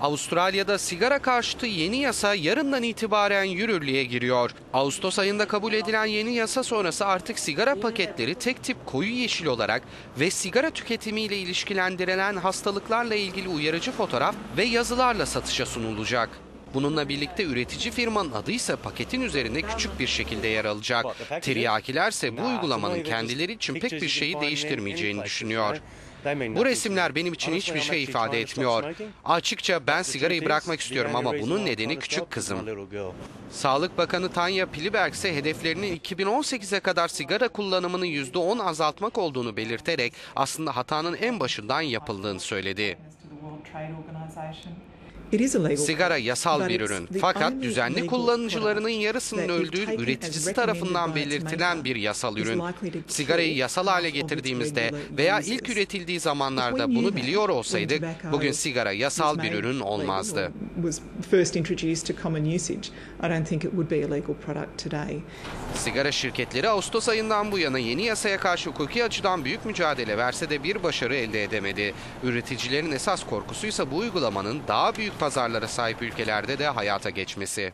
Avustralya'da sigara karşıtı yeni yasa yarından itibaren yürürlüğe giriyor. Ağustos ayında kabul edilen yeni yasa sonrası artık sigara paketleri tek tip koyu yeşil olarak ve sigara tüketimiyle ilişkilendirilen hastalıklarla ilgili uyarıcı fotoğraf ve yazılarla satışa sunulacak. Bununla birlikte üretici firmanın adı ise paketin üzerinde küçük bir şekilde yer alacak. Tiryakiler ise bu uygulamanın kendileri için pek bir şeyi değiştirmeyeceğini düşünüyor. Bu resimler benim için hiçbir şey ifade etmiyor. Açıkça ben sigarayı bırakmak istiyorum ama bunun nedeni küçük kızım. Sağlık Bakanı Tanya Pliberg ise hedeflerinin 2018'e kadar sigara kullanımını %10 azaltmak olduğunu belirterek aslında hatanın en başından yapıldığını söyledi. Sigara yasal bir ürün. Fakat düzenli kullanıcılarının yarısının öldüğü üreticisi tarafından belirtilen bir yasal ürün. Sigarayı yasal hale getirdiğimizde veya ilk üretildiği zamanlarda bunu biliyor olsaydık bugün sigara yasal bir ürün olmazdı. Sigara şirketleri Ağustos ayından bu yana yeni yasaya karşı hukuki açıdan büyük mücadele verse de bir başarı elde edemedi. Üreticilerin esas korkusuysa bu uygulamanın daha büyük pazarlara sahip ülkelerde de hayata geçmesi.